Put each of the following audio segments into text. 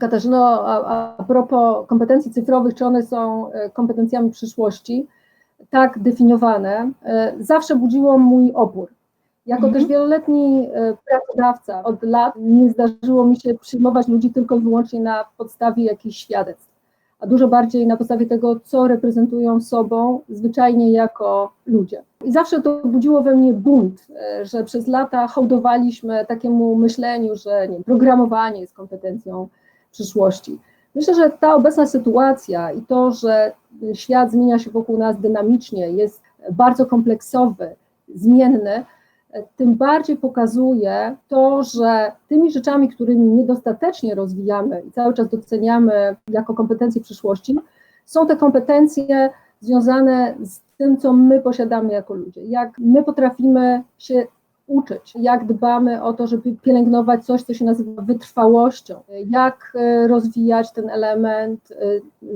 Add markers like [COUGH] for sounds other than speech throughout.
Katarzyno, a, a propos kompetencji cyfrowych, czy one są kompetencjami przyszłości, tak definiowane, zawsze budziło mój opór. Jako mhm. też wieloletni pracodawca od lat nie zdarzyło mi się przyjmować ludzi tylko i wyłącznie na podstawie jakichś świadectw a dużo bardziej na podstawie tego, co reprezentują sobą zwyczajnie jako ludzie. I zawsze to budziło we mnie bunt, e, że przez lata hołdowaliśmy takiemu myśleniu, że nie, programowanie jest kompetencją przyszłości. Myślę, że ta obecna sytuacja i to, że świat zmienia się wokół nas dynamicznie, jest bardzo kompleksowy, zmienny, tym bardziej pokazuje to, że tymi rzeczami, którymi niedostatecznie rozwijamy i cały czas doceniamy jako kompetencje przyszłości, są te kompetencje związane z tym, co my posiadamy jako ludzie, jak my potrafimy się uczyć, jak dbamy o to, żeby pielęgnować coś, co się nazywa wytrwałością, jak e, rozwijać ten element e,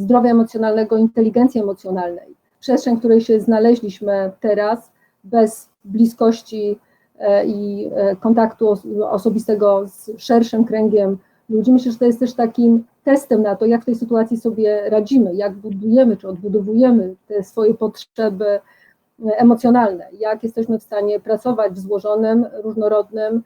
zdrowia emocjonalnego, inteligencji emocjonalnej. Przestrzeń, w której się znaleźliśmy teraz, bez bliskości E, i kontaktu osobistego z szerszym kręgiem ludzi. Myślę, że to jest też takim testem na to, jak w tej sytuacji sobie radzimy, jak budujemy czy odbudowujemy te swoje potrzeby emocjonalne, jak jesteśmy w stanie pracować w złożonym, różnorodnym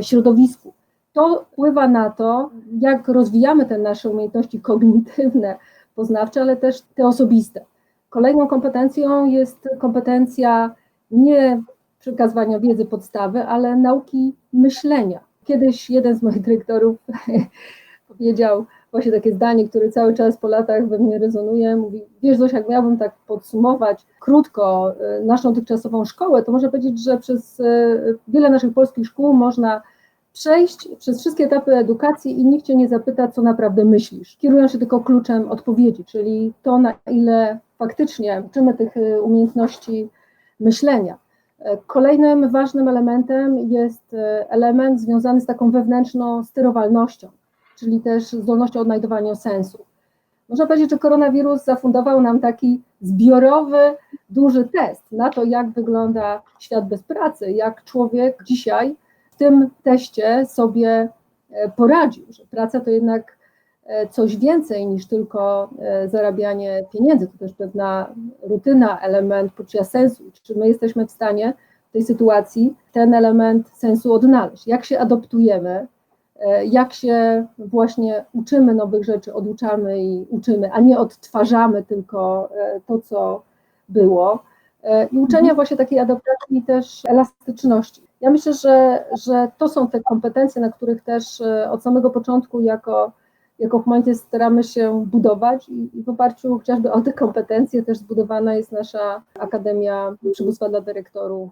środowisku. To wpływa na to, jak rozwijamy te nasze umiejętności kognitywne, poznawcze, ale też te osobiste. Kolejną kompetencją jest kompetencja nie przekazywania wiedzy podstawy, ale nauki myślenia. Kiedyś jeden z moich dyrektorów [LAUGHS] powiedział właśnie takie zdanie, które cały czas po latach we mnie rezonuje. Mówi, wiesz Zosia, jak miałbym tak podsumować krótko y, naszą dotychczasową szkołę, to można powiedzieć, że przez y, wiele naszych polskich szkół można przejść przez wszystkie etapy edukacji i nikt cię nie zapyta, co naprawdę myślisz. Kierują się tylko kluczem odpowiedzi, czyli to, na ile faktycznie uczymy tych y, umiejętności myślenia. Kolejnym ważnym elementem jest element związany z taką wewnętrzną sterowalnością, czyli też zdolnością odnajdowania sensu. Można powiedzieć, że koronawirus zafundował nam taki zbiorowy, duży test na to, jak wygląda świat bez pracy, jak człowiek dzisiaj w tym teście sobie e, poradził, że praca to jednak e, coś więcej niż tylko zarabianie pieniędzy, to też pewna rutyna, element poczucia sensu. Czy my jesteśmy w stanie w tej sytuacji ten element sensu odnaleźć. Jak się adoptujemy, e, jak się właśnie uczymy nowych rzeczy, oduczamy i uczymy, a nie odtwarzamy tylko e, to, co było. E, I uczenia mhm. właśnie takiej adaptacji i też elastyczności. Ja myślę, że, że to są te kompetencje, na których też od samego początku jako, jako humanityst staramy się budować i, i w oparciu chociażby o te kompetencje też zbudowana jest nasza Akademia Przywództwa dla Dyrektorów